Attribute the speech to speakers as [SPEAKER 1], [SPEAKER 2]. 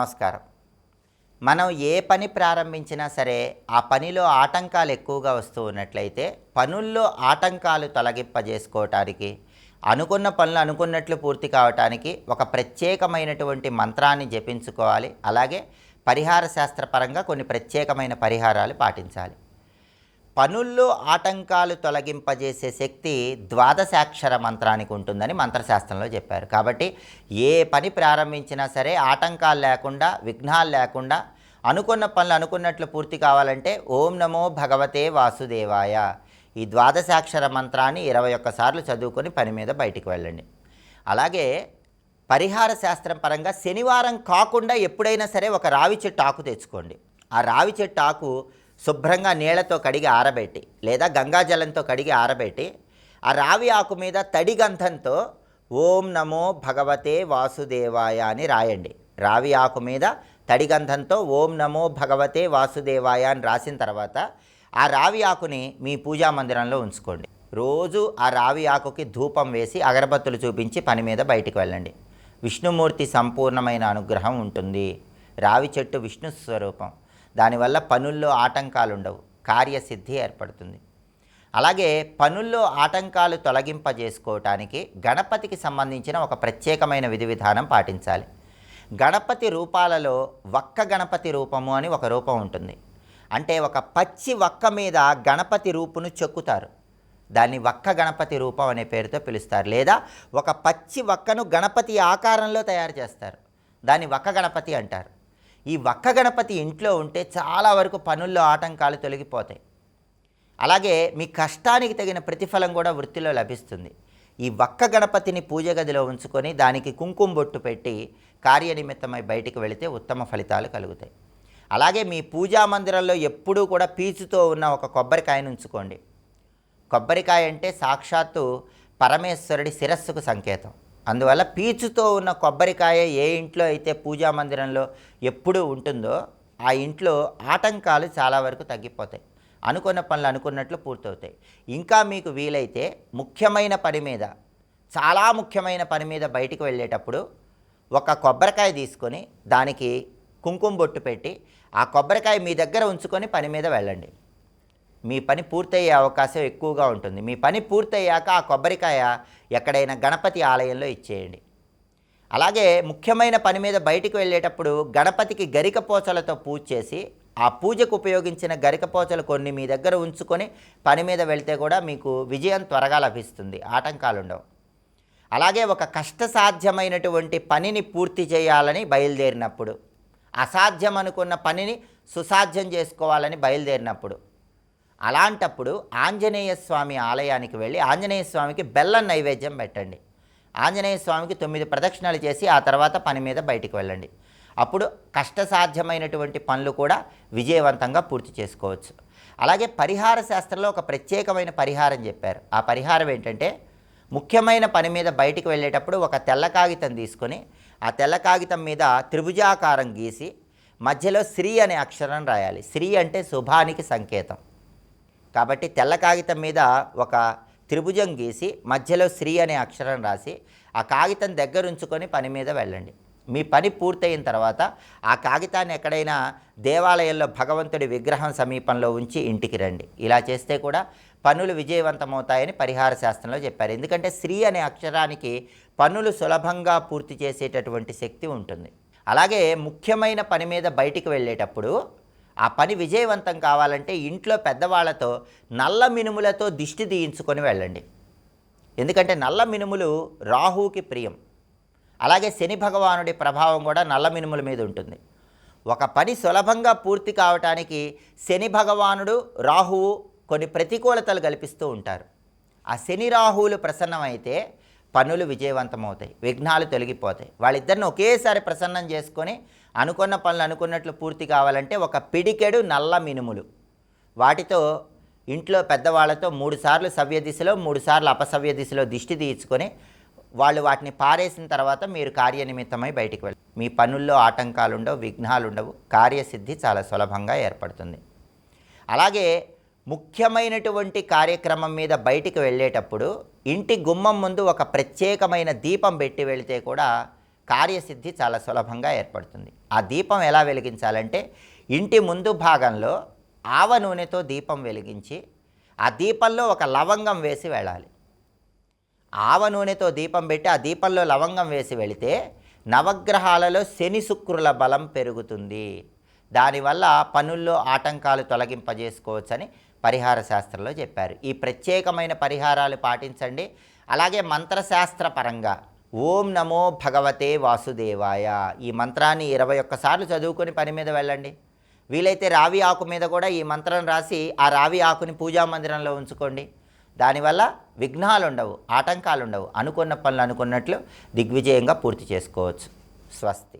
[SPEAKER 1] నమస్కారం. మనం ఏ పని ప్రారంభించినా సరే ఆ పనిలో ఆటంకాలు ఎక్కువగా వస్తూ ఉన్నట్లయితే పనుల్లో ఆటంకాలు తొలగింపజేసుకోవటానికి అనుకున్న పనులు అనుకున్నట్లు పూర్తి కావటానికి ఒక ప్రత్యేకమైనటువంటి మంత్రాన్ని జపించుకోవాలి. అలాగే పరిహార శాస్త్రపరంగా కొన్ని ప్రత్యేకమైన పరిహారాలు పాటించాలి. పనుల్లో ఆటంకాలు తొలగింపజేసే శక్తి ద్వాదశాక్షర మంత్రానికి ఉంటుందని మంత్రశాస్త్రంలో చెప్పారు. కాబట్టి ఏ పని ప్రారంభించినా సరే ఆటంకాలు లేకుండా విఘ్నాలు లేకుండా అనుకున్న పనులు అనుకున్నట్లు పూర్తి కావాలంటే ఓం నమో భగవతే వాసుదేవాయ. ఈ ద్వాదశాక్షర మంత్రాన్ని ఇరవై ఒక్కసార్లు చదువుకొని పని మీద బయటికి వెళ్ళండి. అలాగే పరిహార శాస్త్రం పరంగా శనివారం కాకుండా ఎప్పుడైనా సరే ఒక రావి చెట్టు ఆకు తెచ్చుకోండి. ఆ రావి చెట్టు ఆకు శుభ్రంగా నీళ్ళతో కడిగి ఆరబెట్టి లేదా గంగాజలంతో కడిగి ఆరబెట్టి ఆ రావి ఆకు మీద తడి గంధంతో ఓం నమో భగవతే వాసుదేవాయ అని రాయండి. రావి ఆకు మీద తడి గంధంతో ఓం నమో భగవతే వాసుదేవాయ అని రాసిన తర్వాత ఆ రావి ఆకుని మీ పూజా మందిరంలో ఉంచుకోండి. రోజు ఆ రావి ఆకుకి ధూపం వేసి అగరబత్తులు చూపించి పని మీద బయటికి వెళ్ళండి. విష్ణుమూర్తి సంపూర్ణమైన అనుగ్రహం ఉంటుంది. రావి చెట్టు విష్ణు స్వరూపం. దానివల్ల పనుల్లో ఆటంకాలు ఉండవు కార్యసిద్ధి ఏర్పడుతుంది. అలాగే పనుల్లో ఆటంకాలు తొలగింపజేసుకోవటానికి గణపతికి సంబంధించిన ఒక ప్రత్యేకమైన విధి విధానం పాటించాలి. గణపతి రూపాలలో వక్క గణపతి రూపము అని ఒక రూపం ఉంటుంది. అంటే ఒక పచ్చి వక్క మీద గణపతి రూపును చెక్కుతారు. దాన్ని వక్క గణపతి రూపం అనే పేరుతో పిలుస్తారు. లేదా ఒక పచ్చి వక్కను గణపతి ఆకారంలో తయారు చేస్తారు. దాన్ని వక్క గణపతి అంటారు. ఈ వక్క గణపతి ఇంట్లో ఉంటే చాలా వరకు పనుల్లో ఆటంకాలు తొలగిపోతాయి. అలాగే మీ కష్టానికి తగిన ప్రతిఫలం కూడా వృత్తిలో లభిస్తుంది. ఈ వక్క గణపతిని పూజ గదిలో ఉంచుకొని దానికి కుంకుమ బొట్టు పెట్టి కార్యనిమిత్తమై బయటికి వెళితే ఉత్తమ ఫలితాలు కలుగుతాయి. అలాగే మీ పూజా మందిరంలో ఎప్పుడూ కూడా పీచుతో ఉన్న ఒక కొబ్బరికాయను ఉంచుకోండి. కొబ్బరికాయ అంటే సాక్షాత్తు పరమేశ్వరుడి శిరస్సుకు సంకేతం. అందువల్ల పీచుతో ఉన్న కొబ్బరికాయ ఏ ఇంట్లో అయితే పూజా మందిరంలో ఎప్పుడూ ఉంటుందో ఆ ఇంట్లో ఆటంకాలు చాలా వరకు తగ్గిపోతాయి. అనుకున్న పనులు అనుకున్నట్లు పూర్తవుతాయి. ఇంకా మీకు వీలైతే ముఖ్యమైన పని మీద చాలా ముఖ్యమైన పని మీద బయటికి వెళ్ళేటప్పుడు ఒక కొబ్బరికాయ తీసుకొని దానికి కుంకుమ బొట్టు పెట్టి ఆ కొబ్బరికాయ మీ దగ్గర ఉంచుకొని పని మీద వెళ్ళండి. మీ పని పూర్తయ్యే అవకాశం ఎక్కువగా ఉంటుంది. మీ పని పూర్తయ్యాక ఆ కొబ్బరికాయ ఎక్కడైనా గణపతి ఆలయంలో ఇచ్చేయండి. అలాగే ముఖ్యమైన పని మీద బయటికి వెళ్ళేటప్పుడు గణపతికి గరికపోచలతో పూజ చేసి ఆ పూజకు ఉపయోగించిన గరికపోచలు కొన్ని మీ దగ్గర ఉంచుకొని పని మీద వెళ్తే కూడా మీకు విజయం త్వరగా లభిస్తుంది. ఆటంకాలు ఉండవు అలాగే ఒక కష్టసాధ్యమైనటువంటి పనిని పూర్తి చేయాలని బయలుదేరినప్పుడు అసాధ్యం అనుకున్న పనిని సుసాధ్యం చేసుకోవాలని బయలుదేరినప్పుడు అలాంటప్పుడు ఆంజనేయ స్వామి ఆలయానికి వెళ్ళి ఆంజనేయ స్వామికి బెల్లం నైవేద్యం పెట్టండి. ఆంజనేయ స్వామికి తొమ్మిది ప్రదక్షిణలు చేసి ఆ తర్వాత పని మీద బయటికి వెళ్ళండి. అప్పుడు కష్టసాధ్యమైనటువంటి పనులు కూడా విజయవంతంగా పూర్తి చేసుకోవచ్చు. అలాగే పరిహార శాస్త్రంలో ఒక ప్రత్యేకమైన పరిహారం చెప్పారు. ఆ పరిహారం ఏంటంటే ముఖ్యమైన పని మీద బయటికి వెళ్ళేటప్పుడు ఒక తెల్ల కాగితం తీసుకొని ఆ తెల్ల కాగితం మీద త్రిభుజాకారం గీసి మధ్యలో శ్రీ అనే అక్షరం రాయాలి. శ్రీ అంటే శుభానికి సంకేతం. కాబట్టి తెల్ల కాగితం మీద ఒక త్రిభుజం గీసి మధ్యలో శ్రీ అనే అక్షరం రాసి ఆ కాగితం దగ్గర ఉంచుకొని పని మీద వెళ్ళండి. మీ పని పూర్తయిన తర్వాత ఆ కాగితాన్ని ఎక్కడైనా దేవాలయంలో భగవంతుడి విగ్రహం సమీపంలో ఉంచి ఇంటికి రండి. ఇలా చేస్తే కూడా పనులు విజయవంతమవుతాయని పరిహార శాస్త్రంలో చెప్పారు. ఎందుకంటే శ్రీ అనే అక్షరానికి పనులు సులభంగా పూర్తి చేసేటటువంటి శక్తి ఉంటుంది. అలాగే ముఖ్యమైన పని మీద బయటికి వెళ్ళేటప్పుడు ఆ పని విజయవంతం కావాలంటే ఇంట్లో పెద్దవాళ్ళతో నల్ల మినుములతో దిష్టి తీయించుకొని వెళ్ళండి. ఎందుకంటే నల్ల మినుములు రాహువుకి ప్రియం. అలాగే శని భగవానుడి ప్రభావం కూడా నల్ల మినుముల మీద ఉంటుంది. ఒక పని సులభంగా పూర్తి కావటానికి శని భగవానుడు రాహువు కొన్ని ప్రతికూలతలు కల్పిస్తూ ఉంటారు. ఆ శని రాహువులు ప్రసన్నమైతే పనులు విజయవంతమవుతాయి విఘ్నాలు తొలగిపోతాయి. వాళ్ళిద్దరిని ఒకేసారి ప్రసన్నం చేసుకొని అనుకున్న పనులు అనుకున్నట్లు పూర్తి కావాలంటే ఒక పిడికెడు నల్ల మినుములు. వాటితో ఇంట్లో పెద్దవాళ్ళతో మూడుసార్లు సవ్య దిశలో మూడుసార్లు అపసవ్య దిశలో దిష్టి తీయించుకొని వాళ్ళు వాటిని పారేసిన తర్వాత మీరు కార్యనిమిత్తమై బయటికి వెళ్ళి మీ పనుల్లో ఆటంకాలు ఉండవు విఘ్నాలు ఉండవు కార్యసిద్ధి చాలా సులభంగా ఏర్పడుతుంది. అలాగే ముఖ్యమైనటువంటి కార్యక్రమం మీద బయటికి వెళ్ళేటప్పుడు ఇంటి గుమ్మం ముందు ఒక ప్రత్యేకమైన దీపం పెట్టి వెళితే కూడా కార్యసిద్ధి చాలా సులభంగా ఏర్పడుతుంది. ఆ దీపం ఎలా వెలిగించాలంటే ఇంటి ముందు భాగంలో ఆవ నూనెతో దీపం వెలిగించి ఆ దీపంలో ఒక లవంగం వేసి వెళ్ళాలి. ఆవ నూనెతో దీపం పెట్టి ఆ దీపంలో లవంగం వేసి వెళితే నవగ్రహాలలో శని శుక్రుల బలం పెరుగుతుంది. దానివల్ల పనుల్లో ఆటంకాలు తొలగింపజేసుకోవచ్చని పరిహార శాస్త్రంలో చెప్పారు. ఈ ప్రత్యేకమైన పరిహారాలు పాటించండి. అలాగే మంత్రశాస్త్ర పరంగా ఓం నమో భగవతే వాసుదేవాయ. ఈ మంత్రాన్ని ఇరవై ఒక్కసార్లు చదువుకొని పని మీద వెళ్ళండి. వీలైతే రావి ఆకు మీద కూడా ఈ మంత్రం రాసి ఆ రావి ఆకుని పూజా మందిరంలో ఉంచుకోండి. దానివల్ల విఘ్నాలు ఉండవు ఆటంకాలు ఉండవు అనుకున్న పనులు అనుకున్నట్లు దిగ్విజయంగా పూర్తి చేసుకోవచ్చు. స్వస్తి.